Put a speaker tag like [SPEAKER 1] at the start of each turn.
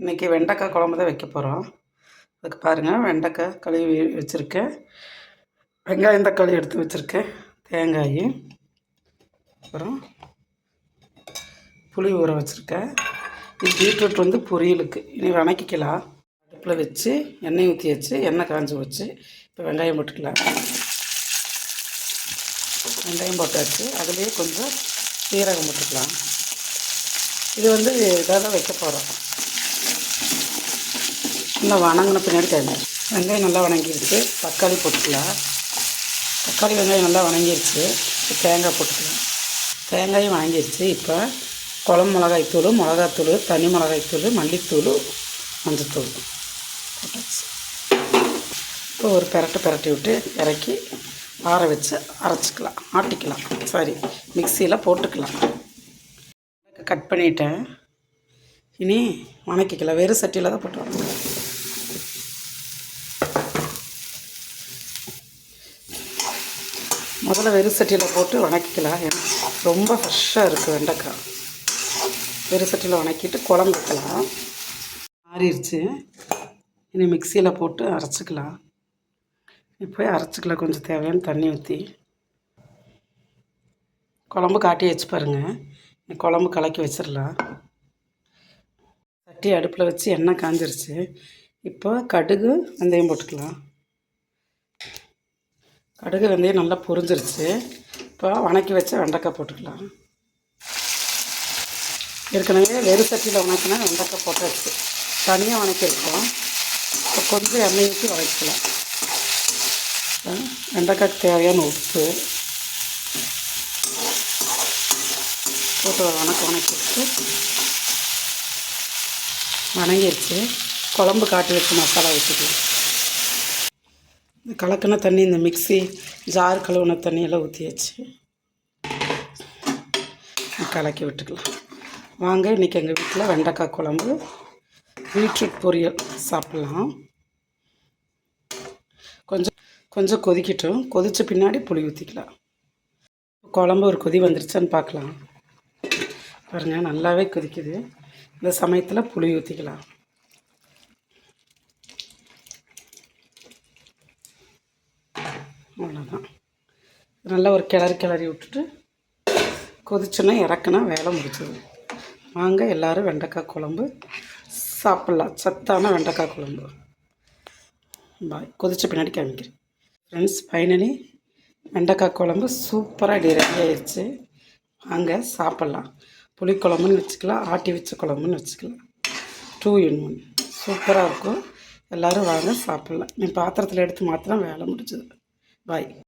[SPEAKER 1] இன்றைக்கி வெண்டைக்காய் குழம்பு தான் வைக்க போகிறோம் அதுக்கு பாருங்கள் வெண்டைக்காய் கழுவி வச்சுருக்கேன். வெங்காயம் தக்காளி எடுத்து வச்சுருக்கேன். தேங்காய். அப்புறம் புளி ஊற வச்சுருக்கேன். இது பீட்ரூட் வந்து பொரியலுக்கு. இனி வணக்கிக்கலாம். அடுப்பில் வச்சு எண்ணெய் ஊற்றி வச்சு எண்ணெய் காஞ்சி வச்சு இப்போ வெங்காயம் போட்டுக்கலாம். வெங்காயம் போட்டாச்சு. அதுலேயே கொஞ்சம் சீரகம் போட்டுக்கலாம். இது வந்து இதாக தான் வைக்க போகிறோம் நல்லா வணங்கின பின்னாடி தருங்க வெங்காயம் நல்லா வணங்கிருச்சு தக்காளி போட்டுக்கலாம். தக்காளி வெங்காயம் நல்லா வணங்கிருச்சு இப்போ தேங்காய் போட்டுக்கலாம். தேங்காயும் வணங்கிருச்சு இப்போ குழம்பு மிளகாய்த்தூள் மிளகாத்தூள் தனி மிளகாய்த்தூள் மல்லித்தூள் மஞ்சத்தூள் போட்டாச்சு. இப்போ ஒரு பெரட்டை பெரட்டி விட்டு இறக்கி ஆற வச்சு அரைச்சிக்கலாம். ஆட்டிக்கலாம். சாரி மிக்சியில் போட்டுக்கலாம். கட் பண்ணிட்டேன். இனி வணக்கிக்கலாம். வெறும் சட்டியில் தான் போட்டு முதல்ல வெறும் சட்டியில் போட்டு வணக்கிக்கலாம். ரொம்ப ஃப்ரெஷ்ஷாக இருக்குது வெண்டைக்காய். வெறும் சட்டியில் வணக்கிட்டு குழம்பு வைக்கலாம். மாறிடுச்சு. இனி மிக்சியில் போட்டு அரைச்சிக்கலாம். இப்போ அரைச்சிக்கலாம் கொஞ்சம் தேவையான தண்ணி ஊற்றி குழம்பு காட்டி வச்சு பாருங்கள் குழம்பு கலக்கி வச்சிடலாம் சட்டி அடுப்பில் வச்சு எண்ணெய் காஞ்சிருச்சு. இப்போ கடுகு வெந்தயம் போட்டுக்கலாம். கடுகு வெந்தயம் நல்லா பொரிஞ்சிருச்சு. இப்போ வணக்கி வச்ச வெண்டைக்காய் போட்டுக்கலாம். ஏற்கனவே வெறு சட்டியில் வணக்கினா வெண்டைக்காய் போட்டாச்சு. தனியாக வணக்கியிருக்கோம். இப்போ கொஞ்சம் எண்ணெய் ஊற்றி வதக்கலாம். வெண்டைக்காய்க்கு தேவையான உப்பு. போட்டு வணக்க வணக்கிட்டு வணங்கிடுச்சு குழம்பு காட்டி வச்சு மசாலா ஊற்றிக்கலாம் இந்த கலக்கின தண்ணி இந்த மிக்ஸி ஜார் கழுவுன தண்ணியெல்லாம் ஊற்றியாச்சு கலக்கி விட்டுக்கலாம். வாங்க இன்றைக்கி எங்கள் வீட்டில் வெண்டைக்காய் குழம்பு பீட்ரூட் பொரியல் சாப்பிட்லாம். கொஞ்சம் கொஞ்சம் கொதிக்கட்டும். கொதித்த பின்னாடி புளி ஊற்றிக்கலாம் குழம்பு ஒரு கொதி வந்துருச்சான்னு பார்க்கலாம். பாருங்கள் நல்லாவே கொதிக்குது. இந்த சமயத்தில் புளி ஊற்றிக்கலாம் அவ்வளோதான் நல்லா ஒரு கிளறி கிளறி விட்டுட்டு கொதிச்சுன்னா இறக்குனா வேலை முடிச்சது வாங்க எல்லோரும் வெண்டைக்காய் குழம்பு சாப்பிட்லாம். சத்தான வெண்டைக்காய் குழம்பு. பாய். கொதிச்ச பின்னாடி காமிக்கிறேன் ஃப்ரெண்ட்ஸ் ஃபைனலி வெண்டைக்காய் குழம்பு சூப்பராக ரெடி ஆயிடுச்சு வாங்க சாப்பிட்லாம். புளிக்குழம்புன்னு வச்சுக்கலாம் ஆட்டி வச்ச குழம்புன்னு வச்சுக்கலாம். டூ இன் ஒன் சூப்பராக இருக்கும். எல்லோரும் வாங்க சாப்பிட்லாம். நீ பாத்திரத்தில் எடுத்து மாத்திரம் வேலை முடிச்சது பாய்